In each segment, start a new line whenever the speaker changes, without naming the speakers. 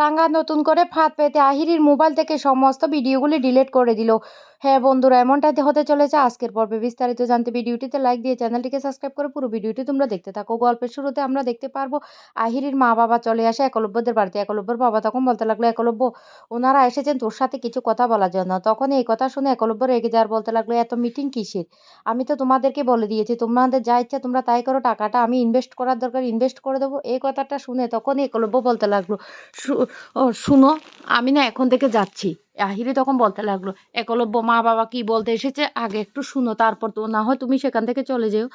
রাঙা নতুন করে ফাঁদ পেতে আহিরির মোবাইল থেকে সমস্ত ভিডিওগুলি ডিলিট করে দিল। হ্যাঁ বন্ধুরা এমনটাতে হতে চলেছে আজকের পর্বে। বিস্তারিত জানতে ভিডিওটিতে লাইক দিয়ে চ্যানেলটিকে সাবস্ক্রাইব করে পুরো ভিডিওটি তোমরা দেখতে থাকো। গল্পের শুরুতে আমরা দেখতে পারব, আহিরির মা বাবা চলে আসে একলব্যদের বাড়িতে। একলব্যর বাবা তখন বলতে লাগল, একলব্য, ওনারা এসেছেন, তোর সাথে কিছু কথা বলার জন্য। তখন এই কথা শুনে একলব্য রেগে যাওয়ার বলতে লাগল, এত মিটিং কিসের? আমি তো তোমাদেরকে বলে দিয়েছি, তোমাদের যা ইচ্ছা তোমরা তাই করো, টাকাটা আমি ইনভেস্ট করার দরকার ইনভেস্ট করে দেবো। এই কথাটা শুনে তখনই একলব্য বলতে লাগল, "শু- ও, শুনো, আমি না এখন থেকে যাচ্ছি। আহিরি তখন বলতে লাগল, একলব্য মা বাবা কি বলতে এসেছে? আগে একটু শুনো, তারপর তো না হয় তুমি সেখান থেকে চলে যেও।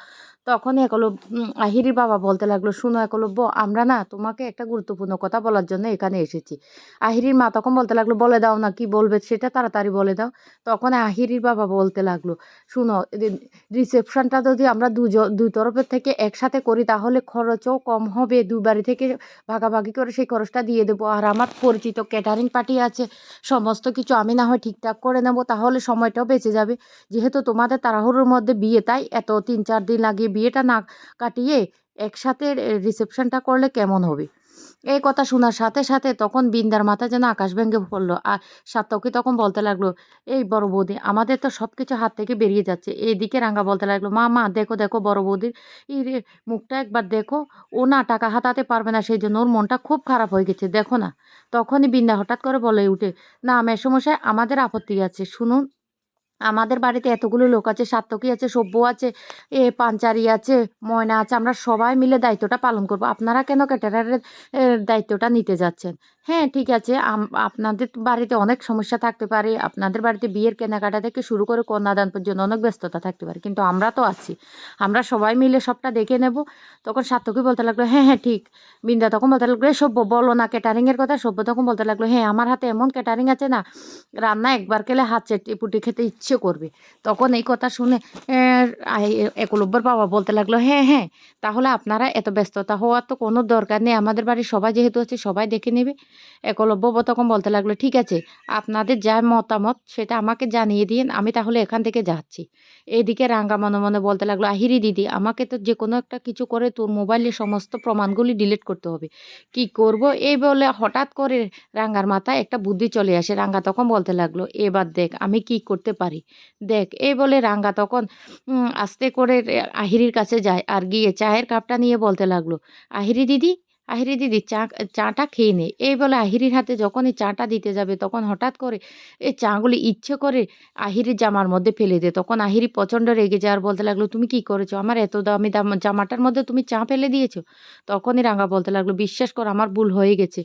তখন একলব্য উম, আহিরির বাবা বলতে লাগল শুনো একলব্য আমরা না তোমাকে একটা গুরুত্বপূর্ণ কথা বলার জন্য এখানে এসেছি। আহিরির মা তখন বলতে লাগল বলে দাও না কি বলবে সেটা তাড়াতাড়ি বলে দাও। তখন আহিরির বাবা বলতে লাগল শুনো রিসেপশনটা যদি আমরা দুজন দুই তরফের থেকে একসাথে করি তাহলে খরচও কম হবে। দুই বাড়ি থেকে ভাগাভাগি করে সেই খরচটা দিয়ে দেবো। আর আমার পরিচিত ক্যাটারিং পার্টি আছে সমস্ত কিছু আমি না হয় ঠিকঠাক করে নেব তাহলে সময়টাও বেঁচে যাবে। যেহেতু তোমাদের তাড়াহুড়োর মধ্যে বিয়ে তাই এত তিন চার দিন লাগিয়ে বিয়েটা না কাটিয়ে একসাথে রিসেপশনটা করলে কেমন হবে? এই কথা শোনার সাথে সাথে তখন বিন্দার মাথা যেন আকাশ ভেঙে পড়ল। আর সাতকি তখন বলতে লাগল, এই বড় বৌদি, আমাদের তো সব কিছু হাত থেকে বেরিয়ে যাচ্ছে। এইদিকে রাঙ্গা বলতে লাগল, মা মা, দেখো দেখো বড় বৌদির এই রে মুখটা একবার দেখো। ও না টাকা হাতাতে পারবে না, সেই জন্য ওর মনটা খুব খারাপ হয়ে গেছে। দেখো না। তখনই বিন্দা হঠাৎ করে বলে উঠে, না, মেসমশাই, আমাদের আপত্তি আছে। শুনুন আমাদের বাড়িতে এতগুলো লোক আছে সাত্তকী আছে সভ্য আছে, এ পাঞ্চারি আছে, ময়না আছে, আমরা সবাই মিলে দায়িত্বটা পালন করব। আপনারা কেন ক্যাটারারের দায়িত্বটা নিতে যাচ্ছেন? হ্যাঁ ঠিক আছে আপনাদের বাড়িতে অনেক সমস্যা থাকতে পারে, আপনাদের বাড়িতে বিয়ের কেনাকাটা থেকে শুরু করে কন্যাদান পর্যন্ত অনেক ব্যস্ততা থাকতে পারে, কিন্তু আমরা তো আছি, আমরা সবাই মিলে সবটা দেখে নেব। তখন সাত্তকী বলতে লাগল হ্যাঁ হ্যাঁ ঠিক। বিন্দা তখন বলতে লাগল, "এ সভ্য বলো না ক্যাটারিংয়ের কথা? সভ্য তখন বলতে লাগল হ্যাঁ আমার হাতে এমন ক্যাটারিং আছে না, রান্না একবার খেলে হাত চেটে পুটি খেতে ইচ্ছে করবে। তখন এই কথা শুনে একলব্যর বাবা বলতে লাগল হ্যাঁ হ্যাঁ তাহলে আপনারা এত ব্যস্ততা হওয়ার তো কোনো দরকার নেই। আমাদের বাড়ির সবাই যেহেতু আছে, সবাই দেখে নেবে। একলব্য তখন বলতে লাগল, ঠিক আছে, আপনাদের যা মতামত সেটা আমাকে জানিয়ে দিন, আমি তাহলে এখান থেকে যাচ্ছি। এইদিকে রাঙ্গা মনে মনে বলতে লাগল, আহিরি দিদি, আমাকে তো যে কোনো একটা কিছু করে তোর মোবাইলে সমস্ত প্রমাণগুলি ডিলিট করতে হবে। কি করব? এই বলে হঠাৎ করে রাঙ্গার মাথায় একটা বুদ্ধি চলে আসে। রাঙ্গা তখন বলতে লাগল, এবার দেখ, আমি কি করতে পারি? দেখ, এই বলে রাঙ্গা তখন আস্তে করে আহিরির কাছে যায় আর গিয়ে চায়ের কাপটা নিয়ে বলতে লাগল আহিরি দিদি আহিরি দিদি চা, চাটা খেয়ে নে। এই বলে আহিরির হাতে যখনই চাটা দিতে যাবে তখন হঠাৎ করে এই চাগুলি ইচ্ছে করে আহিরির জামার মধ্যে ফেলে দে তখন আহিরি প্রচণ্ড রেগে যায় আর বলতে লাগল, তুমি কি করেছ? আমার এত দামি দাম, জামাটার মধ্যে তুমি চা ফেলে দিয়েছ? তখনই রাঙ্গা বলতে লাগল, বিশ্বাস কর, আমার ভুল হয়ে গেছে।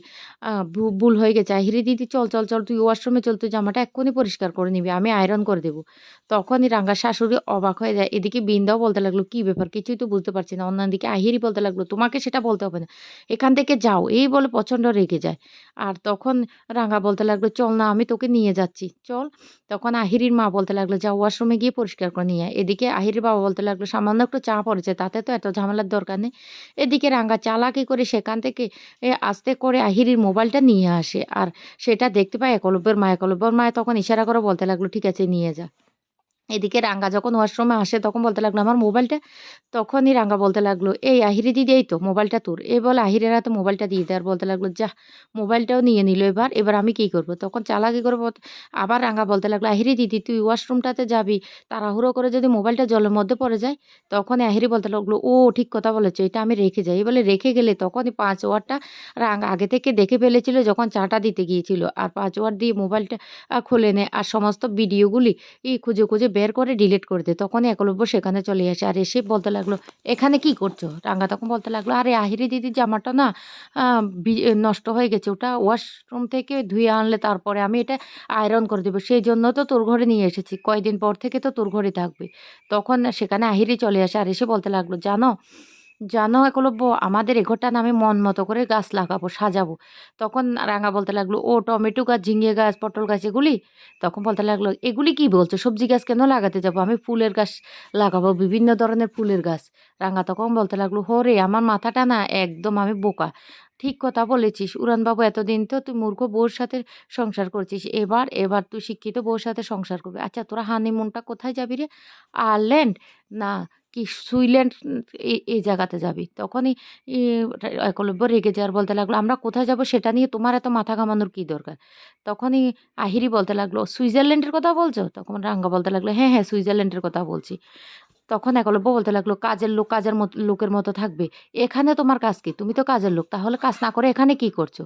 ভুল হয়ে গেছে। আহিরি দিদি, চল চল চল, তুই ওয়াশরুমে চল, তুই জামাটা এক্ষুনি পরিষ্কার করে নিবি, আমি আয়রন করে দেবো। তখনই রাঙ্গা শাশুড়ি অবাক হয়ে যায়। এদিকে বিন্দাও বলতে লাগল, কি ব্যাপার? কিছুই তো বুঝতে পারছি না। অন্যদিকে আহিরি বলতে লাগল, তোমাকে সেটা বলতে হবে না। এখান থেকে যাও, এই বলে প্রচণ্ড রেগে যায়। আর তখন রাঙা বলতে লাগল, চল না, আমি তোকে নিয়ে যাচ্ছি। চল। তখন আহিরির মা বলতে লাগল যা ওয়াশরুমে গিয়ে পরিষ্কার করে নিয়ে। এদিকে আহিরির বাবা বলতে লাগল, সামান্য একটু চা পড়েছে, তাতে তো এত ঝামেলার দরকার নেই। এদিকে রাঙ্গা চালাকি করে সেখান থেকে আস্তে করে আহিরির মোবাইলটা নিয়ে আসে। আর সেটা দেখতে পায় একলব্যের মা। একলব্যের মা তখন ইশারা করে বলতে লাগল, ঠিক আছে, নিয়ে যা। এদিকে রাঙ্গা যখন ওয়াশরুমে আসে তখন বলতে লাগল, আমার মোবাইলটা? তখনই রাঙ্গা বলতে লাগল, এই আহিরি দিদি এই তো, মোবাইলটা তোর। এই বলে আহিরের হাতে মোবাইলটা দিয়ে দেয় আর বলতে লাগল, যা, মোবাইলটাও নিয়ে নিল এবার এবার আমি কি করব? তখন চালাকি করে আবার রাঙ্গা বলতে লাগল, আহিরি দিদি, তুই ওয়াশরুমটাতে যাবি, তাড়াহুড়ো করে যদি মোবাইলটা জলের মধ্যে পড়ে যায়? তখন আহিরি বলতে লাগল, ও ঠিক কথা বলেছ, এটা আমি রেখে যাই। বলে, রেখে গেলে? তখনই পাঁচ ওয়ারটা রাঙ্গা আগে থেকে দেখে ফেলেছিল যখন চাটা দিতে গিয়েছিল, আর পাঁচ ওয়ার দিয়ে মোবাইলটা খুলে নেয় আর সমস্ত ভিডিওগুলি খুঁজে খুঁজে বের করে ডিলিট করে দেয় তখন একলব্য সেখানে চলে আসে। আর এসে বলতে লাগল, এখানে কি করছ? রাঙ্গা তখন বলতে লাগল, আরে আহিরি দিদির জামাটা না নষ্ট হয়ে গেছে। ওটা ওয়াশরুম থেকে ধুয়ে আনলে তারপরে আমি এটা আয়রন করে দেবো। সেই জন্য তো তোর ঘরে নিয়ে এসেছি। কয়দিন পর থেকে তো তোর ঘরে থাকবে। তখন সেখানে আহিরি চলে আসে। আর এসে বলতে লাগল, জানো জানো একলব্য আমাদের এ ঘরটা না আমি মন মতো করে গাছ লাগাবো, সাজাবো। তখন রাঙা বলতে লাগল, ও, টমেটো গাছ, ঝিঙে গাছ, পটল গাছ, এগুলি? তখন বলতে লাগল, এগুলি কি বলছো? সবজি গাছ কেন লাগাতে যাব? আমি ফুলের গাছ লাগাবো, বিভিন্ন ধরনের ফুলের গাছ। রাঙা তখন বলতে লাগল হরে আমার মাথাটা না একদম আমি বোকা। ঠিক কথা বলেছিস, উড়ানবাবু এতদিন তো তুই মূর্খ বউর সাথে সংসার করছিস, এবার এবার তুই শিক্ষিত বউর সাথে সংসার করবি। আচ্ছা তোরা হানিমুনটা কোথায় যাবি রে? আয়ারল্যান্ড? না কি সুইল্যান্ড এই জায়গাতে যাবি? তখনই একলব্য রেগে যাওয়ার বলতে লাগল, আমরা কোথায় যাব সেটা নিয়ে তোমার এত মাথা ঘামানোর কী দরকার? তখনই আহিরি বলতে লাগল, সুইজারল্যান্ডের কথা বলছো? তখন রাঙ্গা বলতে লাগল হ্যাঁ হ্যাঁ সুইজারল্যান্ডের কথা বলছি। তখন একলব্য বলতে লাগল, কাজের লোক কাজের মতো, লোকের মতো থাকবে। এখানে তোমার কাজ কি? তুমি তো কাজের লোক, তাহলে কাজ না করে এখানে কি করছ?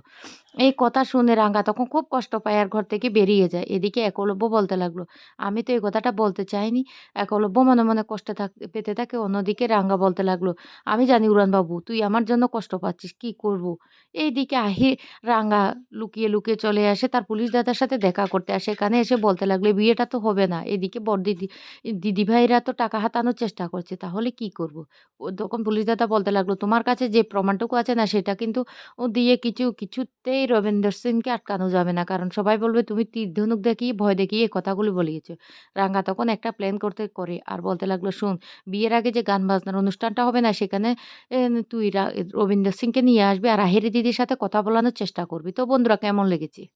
এই কথা শুনে রাঙ্গা তখন খুব কষ্ট পায় আর ঘর থেকে বেরিয়ে যায়। এদিকে একলব্য বলতে লাগল, আমি তো এই কথাটা বলতে চাইনি। একলব্য মনে মনে কষ্ট থাক, পেতে থাকে। অন্যদিকে রাঙ্গা বলতে লাগল, আমি জানি উড়ানবাবু, তুই আমার জন্য কষ্ট পাচ্ছিস, কি করব। এইদিকে আহি রাঙ্গা লুকিয়ে লুকিয়ে চলে আসে, তার পুলিশ দাদার সাথে দেখা করতে। আসে এখানে এসে বলতে লাগল বিয়েটা তো হবে না। এদিকে বড়দিদি দিদিভাইরা তো টাকা হাতানোর চেষ্টা করছে, তাহলে কি করব। ও তখন পুলিশ দাদা বলতে লাগল, তোমার কাছে যে প্রমাণটুকু আছে না, সেটা কিন্তু ও দিয়ে কিছু, কিছুতেই রবীন্দ্র সিংকে আটকানো যাবে না। কারণ সবাই বলবে, তুমি তীর ধনুক দেখিয়ে, ভয় দেখিয়ে এই কথাগুলো বলিয়েছো। রাঙ্গা তখন একটা প্ল্যান করতে, করে আর বলতে লাগল, শোন, বিয়ের আগে যে গান বাজনার অনুষ্ঠানটা হবে না, সেখানে তুই রবীন্দ্র সিংকে নিয়ে আসবি আর আহিরি দিদির সাথে কথা বলানোর চেষ্টা করবি। তো বন্ধুরা, কেমন লেগেছে?